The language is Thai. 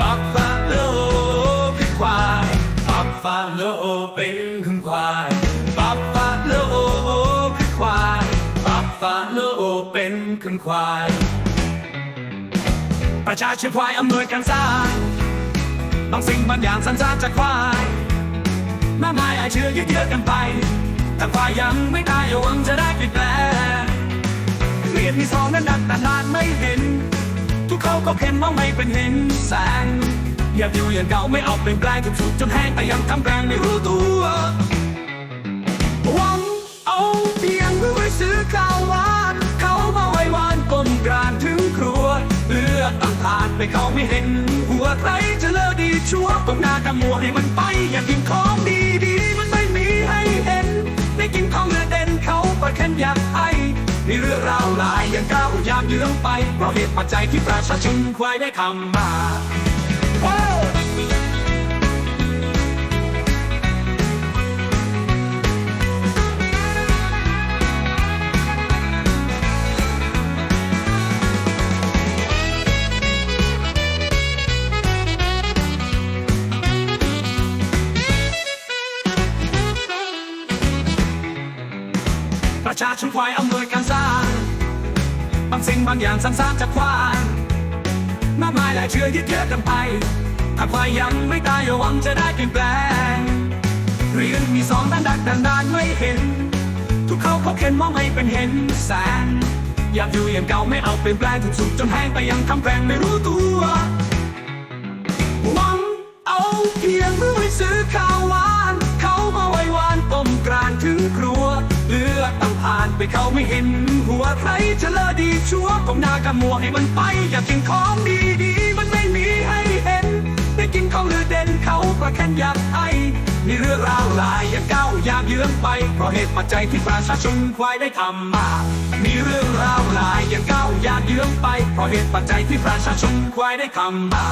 บัฟฟาโลคือควายบัฟฟาโลเป็นคือควายบัฟฟาโลคือควายบัฟฟาโลเป็นคือควาย ประชาชนควายอำนวยการสร้างบางสิ่งบางอย่างสัญชาติจากควายมากมายอาเชื่อเยื้อกันไป แต่ควายยังไม่ตายหวังจะได้เปลี่ยนแปลงเรียนมีสองนั้นดักแต่นานไม่เห็น ก็เข็นมองไม่เป็นเห็นแสงอยากอยู่อย่างเก่าไม่เอาเปลี่ยนแปลงทุกสุดจนแห้งแต่ยังทำแปลงไม่รู้ตัวหวังเอาเพียงเพื่อไว้ซื้อข้าวหวานเขามาไว้วานก้มกรานถึงครัวเลือดต่างผ่านไปเขาไม่เห็น หัวใครจะเลิกดีชั่วก้มหน้าดำมัวให้มันไปอยากกินของดีดีมันไม่มีให้เห็น ได้กินของเลือดเด่นเขาประเคนอยากไอมีเรื่องราวหลายางก้าวยามเยื้องไปเพราะเหตุปัจจัยที่ประชาชนควายได้ทำมาประชาชนควายอารสร้างบาง สิ่งบางอย่างสันสร้างจากควายมากมายหลายเชื่อยึดเยอกันไปถ้าควายยังไม่ตายอย่าหวังจะได้เปลี่ยนแปลงเรียนมีสองด้านดักดันดานไม่เห็น ทุกเขาเขาเข็นมองไม่เป็นเห็นแสงอยากอยู่อย่างเก่าไม่เอาเปลี่ยนแปลงถูกสุดจนแห้งไปยังทำแปลงไม่รู้ตัวหวังเอาเพียงเพื่อให้ซื้อข้าวหวาน เขามาไว้วานต้มกรานถึงครัว เลือดตั้งผ่านไปเขาไม่เห็นหัว ก้มหน้ากะมัวให้มันไป อยากกินของดีดีมันไม่มีให้เห็น ได้กินของเรือเด่นเขาประแคนอยากไอมีเรื่องราวหลายอย่างก้าวยามเยื้องไป เพราะเหตุปัจจัยที่ประชาชนควายได้ทำมา มีเรื่องราวหลายอย่างก้าวยามเยื้องไป เพราะเหตุปัจจัยที่ประชาชนควายได้ทำมา